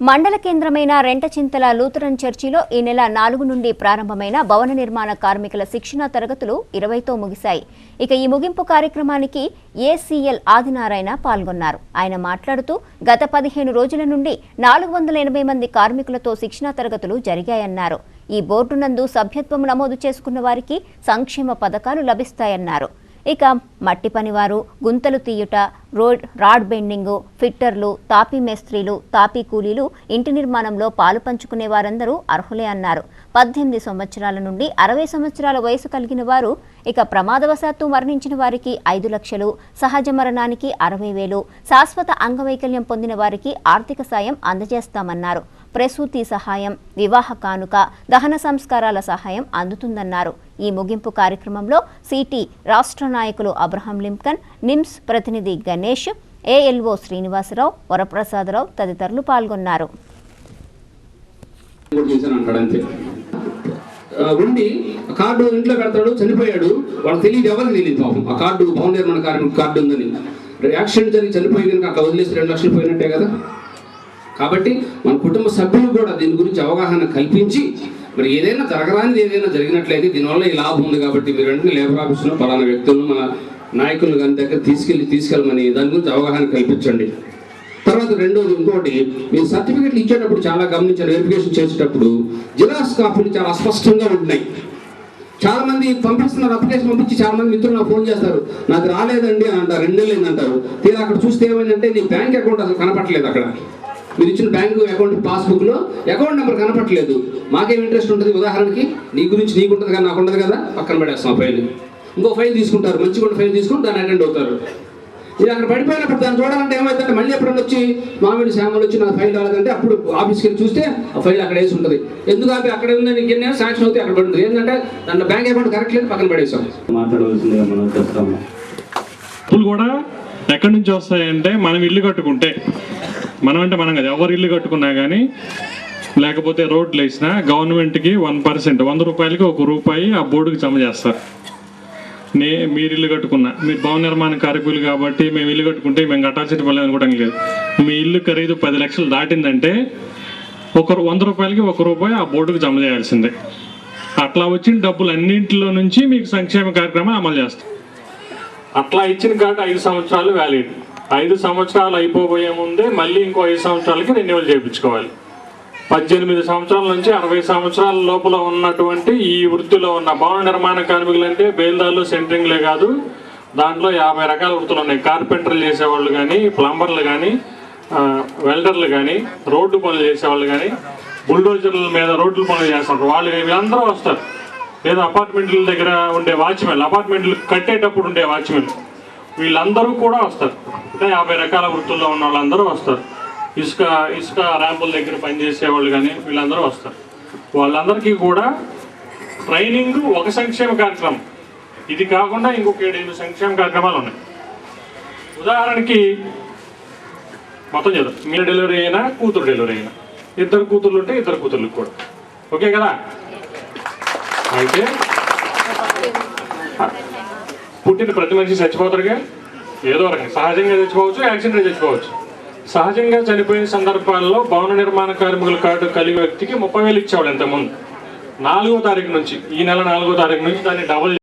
మండల కేంద్రమైన రెంటచింతల లూథరన్ చర్చిలో ఈ నెల నాలుగు నుండి ప్రారంభమైన భవన నిర్మాణ కార్మికుల శిక్షణ తరగతులు ఇరవైతో ముగిశాయి. ఇక ఈ ముగింపు కార్యక్రమానికి ఏసీఎల్ ఆదినారాయణ పాల్గొన్నారు. ఆయన మాట్లాడుతూ గత పదిహేను రోజుల నుండి నాలుగు వందల ఎనభై మంది కార్మికులతో శిక్షణ తరగతులు జరిగాయన్నారు. ఈ బోర్డు నందు సభ్యత్వం నమోదు చేసుకున్న వారికి సంక్షేమ పథకాలు లభిస్తాయన్నారు. ఇక మట్టి పనివారు గుంతలు తీయుట రోడ్ రాడ్ బెండింగు ఫిట్టర్లు తాపీ మేస్త్రీలు తాపీ కూలీలు ఇంటి నిర్మాణంలో పాలు పంచుకునే వారందరూ అర్హులే అన్నారు. పద్దెనిమిది సంవత్సరాల నుండి అరవై సంవత్సరాల వయసు కలిగిన వారు ఇక ప్రమాదవశాత్తు మరణించిన వారికి ఐదు లక్షలు సహజ మరణానికి అరవై వేలు శాశ్వత అంగవైకల్యం పొందిన వారికి ఆర్థిక సాయం అందజేస్తామన్నారు. ప్రసూతి సహాయం వివాహ కానుక దహన సంస్కారాల సహాయం అందుతుందన్నారు. ఈ ముగింపు కార్యక్రమంలో సిటీ రాష్ట్ర నాయకులు అబ్రహం లింకన్ నిమ్స్ ప్రతినిధి గణేష్ ఏఎల్ఓ శ్రీనివాసరావు వరప్రసాదరావు తదితరులు పాల్గొన్నారు. ఉండి కార్డు ఇంట్లో పెడతాడు చనిపోయాడు. వాళ్ళు తెలియదు ఎవరికి తెలియదు పాపం. ఆ కార్డు భవన నిర్మాణ కార్మిక కార్డు ఉందని. యాక్సిడెంట్ జరిగి చనిపోయి కనుక అక్కడ వదిలేసి రెండు లక్షలు పోయినట్టే కదా. కాబట్టి మన కుటుంబ సభ్యులు కూడా దీని గురించి అవగాహన కల్పించి మరి ఏదైనా జరగరానిది ఏదైనా జరిగినట్లయితే దీనివల్ల ఈ లాభం ఉంది కాబట్టి మీరు వెంటనే లేబర్ ఆఫీసులో పలానా వ్యక్తులను మన నాయకులు కానీ దగ్గర తీసుకెళ్ళి తీసుకెళ్ళమని దాని గురించి అవగాహన కల్పించండి. తర్వాత రెండోది ఇంకోటి మీరు సర్టిఫికెట్లు ఇచ్చేటప్పుడు చాలా గమనించారు వెరిఫికేషన్ చేసేటప్పుడు జిరాక్స్ కాపీలు చాలా అస్పష్టంగా ఉంటున్నాయి. చాలా మంది పంపిస్తున్నారు అప్లికేషన్ పంపించి చాలా మంది మిత్రులు నాకు ఫోన్ చేస్తారు నాకు రాలేదండి అని అంటారు రెండు నెలలు అంటారు తీరా అక్కడ చూస్తే ఏమైందంటే నీ బ్యాంక్ అకౌంట్ అసలు కనపట్లేదు అక్కడ. మీరు ఇచ్చిన బ్యాంకు అకౌంట్ పాస్బుక్లో అకౌంట్ నెంబర్ కనపట్లేదు మాకేం ఇంట్రెస్ట్ ఉంటుంది? ఉదాహరణకి నీ గురించి నీకు ఉంటుంది కానీ నాకు ఉండదు కదా పక్కన పడేస్తాం ఆ ఫైల్ ఇంకో ఫైల్ తీసుకుంటారు మంచిగా ఉన్న ఫైల్ తీసుకుని దాన్ని అటెండ్ అవుతారు. ఇది అక్కడ పడిపోయినప్పుడు దాన్ని చూడాలంటే ఏమైందంటే మళ్ళీ ఎప్పుడన్నా వచ్చి మామిడి శ్యామలు వచ్చి నా ఫైల్ రాలేదంటే అప్పుడు ఆఫీస్కి వెళ్ళి చూస్తే ఆ ఫైల్ అక్కడ వేసి ఉంటుంది. ఎందుకు ఆపి? అక్కడ ఉంది నీకు ఎన్ని శాంక్షన్ అవుతాయి అక్కడ పడుతుంది. ఏంటంటే దాంట్లో బ్యాంక్ అకౌంట్ కరెక్ట్ లేదు పక్కన పడేసాం. మాట్లాడవలసిందిగా మనం చెప్తాము. కూడా ఎక్కడి నుంచి వస్తాయంటే మనం ఇల్లు కట్టుకుంటే. మనం అంటే మనం కదా. ఎవరు ఇల్లు కట్టుకున్నా కానీ లేకపోతే రోడ్లు వేసినా గవర్నమెంట్కి వన్ పర్సెంట్ వంద రూపాయలకి ఒక రూపాయి ఆ బోర్డుకి జమ చేస్తారు. నే మీరు ఇల్లు కట్టుకున్నా మీరు భవన నిర్మాణ కార్మికులు కాబట్టి మేము ఇల్లు కట్టుకుంటే మేము కట్టాల్సిన పని అనుకోవడం లేదు. మీ ఇల్లు ఖరీదు పది లక్షలు దాటిందంటే ఒక వంద రూపాయలకి ఒక రూపాయి ఆ బోర్డుకి జమ చేయాల్సిందే. అట్లా వచ్చిన డబ్బులు అన్నింటిలో నుంచి మీకు సంక్షేమ కార్యక్రమం అమలు చేస్తాం. అట్లా ఇచ్చిన కార్డు ఐదు సంవత్సరాలు వ్యాలిడ్ ఐదు సంవత్సరాలు అయిపోబోయే ముందే మళ్ళీ ఇంకో ఐదు సంవత్సరాలకి రెన్యువల్ చేయించుకోవాలి. పద్దెనిమిది సంవత్సరాల నుంచి అరవై సంవత్సరాల లోపల ఉన్నటువంటి ఈ వృత్తిలో ఉన్న భవన నిర్మాణ కార్మికులు అంటే బేల్దార్లు సెంట్రింగ్లే కాదు దాంట్లో యాభై రకాల వృత్తులు ఉన్నాయి. కార్పెంటర్లు చేసేవాళ్ళు కానీ ప్లంబర్లు కానీ వెల్డర్లు కానీ రోడ్డు పనులు చేసేవాళ్ళు కానీ బుల్డోజర్ల మీద రోడ్లు పనులు చేస్తారు వాళ్ళు వీళ్ళందరూ వస్తారు. లేదా అపార్ట్మెంట్ల దగ్గర ఉండే వాచ్మెన్ అపార్ట్మెంట్లు కట్టేటప్పుడు ఉండే వాచ్మెన్ వీళ్ళందరూ కూడా వస్తారు. అంటే యాభై రకాల వృత్తుల్లో ఉన్న వాళ్ళందరూ వస్తారు. ఇసుక ఇసుక ర్యాంపుల దగ్గర పనిచేసే వాళ్ళు కానీ వీళ్ళందరూ వస్తారు. వాళ్ళందరికీ కూడా ట్రైనింగ్ ఒక సంక్షేమ కార్యక్రమం. ఇది కాకుండా ఇంకొక ఏడు సంక్షేమ కార్యక్రమాలు ఉన్నాయి. ఉదాహరణకి మొత్తం చదువు మీరు డెలివరీ అయినా కూతురు డెలివరీ అయినా. ఇద్దరు కూతుర్లు ఉంటే ఇద్దరు కూతుర్లకు కూడా. ఓకే కదా? అయితే పుట్టిన ప్రతి మనిషి చచ్చిపోతారుగా ఏదో రకంగా. సహజంగా చచ్చిపోవచ్చు యాక్సిడెంట్ చచ్చిపోవచ్చు. సహజంగా చనిపోయే సందర్భాల్లో భవన నిర్మాణ కార్మికుల కార్డు కలిగి వ్యక్తికి ముప్పై వేలు ఇచ్చేవాడు ఇంతకుముందు. నాలుగో తారీఖు నుంచి ఈ నెల నాలుగో తారీఖు నుంచి దాన్ని డబుల్